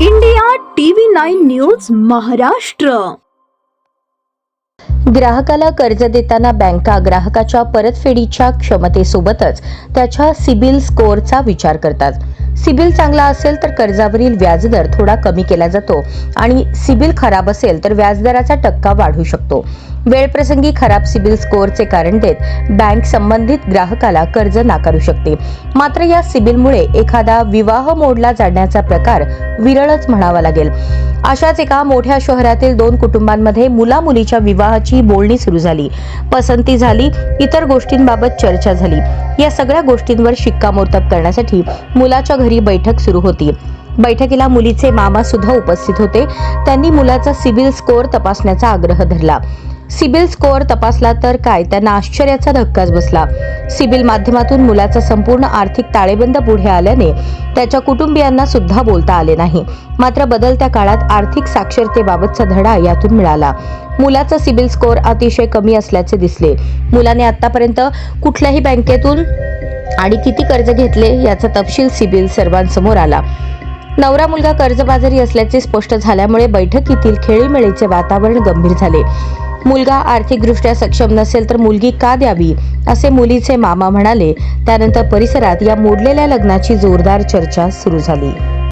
India TV nine news Maharashtra. ग्राहकाला कर्ज देताना बँका ग्राहकाच्या परतफेडीच्या क्षमतेसोबतच त्याच्या सिबिल स्कोअरचा विचार करतात. सिबिल चांगला असेल तर कर्जावरील व्याजदर थोडा कमी केला जातो. आणि सिबिल खराब असेल तर व्याजदराचा टक्का वाढू शकतो. वेळप्रसंगी खराब सिबिल स्कोअरचे कारण देत बँक संबंधित ग्राहकाला कर्ज नाकारू शकते. मात्र या सिबिलमुळे एखादा विवाह मोडला जाण्याचा प्रकार विरळच म्हणावा लागेल. अशाच एका मोठ्या शहरातील दोन कुटुंबांमध्ये मुला मुलीच्या विवाहाची बोलणी सुरू झाली. पसंती झाली इतर गोष्टींबाबत चर्चा झाली. या सगळ्या गोष्टींवर शिक्कामोर्तब करण्यासाठी मुलाच्या घरी बैठक सुरू होती. बैठकीला मुलीचे मामा सुद्धा उपस्थित होते. त्यांनी मुलाचा सिबिल स्कोअर तपासण्याचा आग्रह धरला. सिबिल स्कोअर तपासला तर काय? त्यांना आश्चर्याचा धक्काच बसला. सिबिल माध्यमातून मुलाचा संपूर्ण आर्थिक ताळेबंद पुढे आल्याने त्याच्या कुटुंबियांना सुद्धा बोलता आले नाही. मात्र बदलत्या काळात आर्थिक साक्षरतेबाबतचा धडा यातून मिळाला. मुलाचा सिबिल स्कोअर अतिशय कमी असल्याचे दिसले. मुलाने आतापर्यंत कुठल्याही बँकेतून आणि किती कर्ज घेतले याचा तपशील सिबिल सर्वांसमोर आला. नवरा मुलगा कर्जबाजारी असल्याचे स्पष्ट झाल्यामुळे बैठकीतील खेळीमेळीचे वातावरण गंभीर झाले. मुलगा आर्थिकदृष्ट्या सक्षम नसेल तर मुलगी का द्यावी? असे मुलीचे मामा म्हणाले. त्यानंतर परिसरात या मोडलेल्या लग्नाची जोरदार चर्चा सुरू झाली.